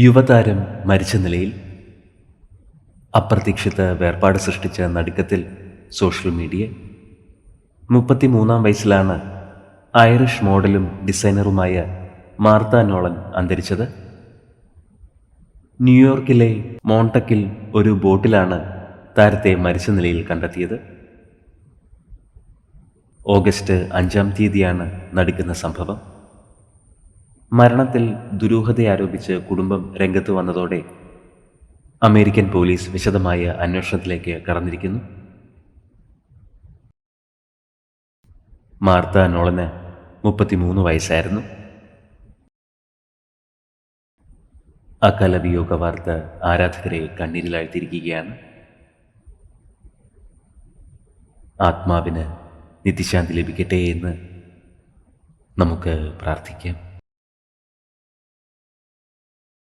യുവതാരം മരിച്ച നിലയിൽ അപ്രതീക്ഷിത വേർപാട് സൃഷ്ടിച്ച നടുക്കത്തിൽ സോഷ്യൽ മീഡിയ. മുപ്പത്തിമൂന്നാം വയസ്സിലാണ് ഐറിഷ് മോഡലും ഡിസൈനറുമായ മാർത്ത നോളൻ അന്തരിച്ചത്. ന്യൂയോർക്കിലെ മോണ്ടക്കിൽ ഒരു ബോട്ടിലാണ് താരത്തെ മരിച്ച നിലയിൽ കണ്ടെത്തിയത്. ഓഗസ്റ്റ് അഞ്ചാം തീയതിയാണ് നടുക്കുന്ന സംഭവം. മരണത്തിൽ ദുരൂഹതയാരോപിച്ച് കുടുംബം രംഗത്ത് വന്നതോടെ അമേരിക്കൻ പോലീസ് വിശദമായ അന്വേഷണത്തിലേക്ക് കടന്നിരിക്കുന്നു. മാർത്ത നോളന് മുപ്പത്തിമൂന്ന് വയസ്സായിരുന്നു. അകാല വിയോഗ വാർത്ത ആരാധകരെ കണ്ണീരിലാഴ്ത്തിയിരിക്കുകയാണ്. ആത്മാവിന് നിത്യശാന്തി ലഭിക്കട്ടെ എന്ന് നമുക്ക് പ്രാർത്ഥിക്കാം.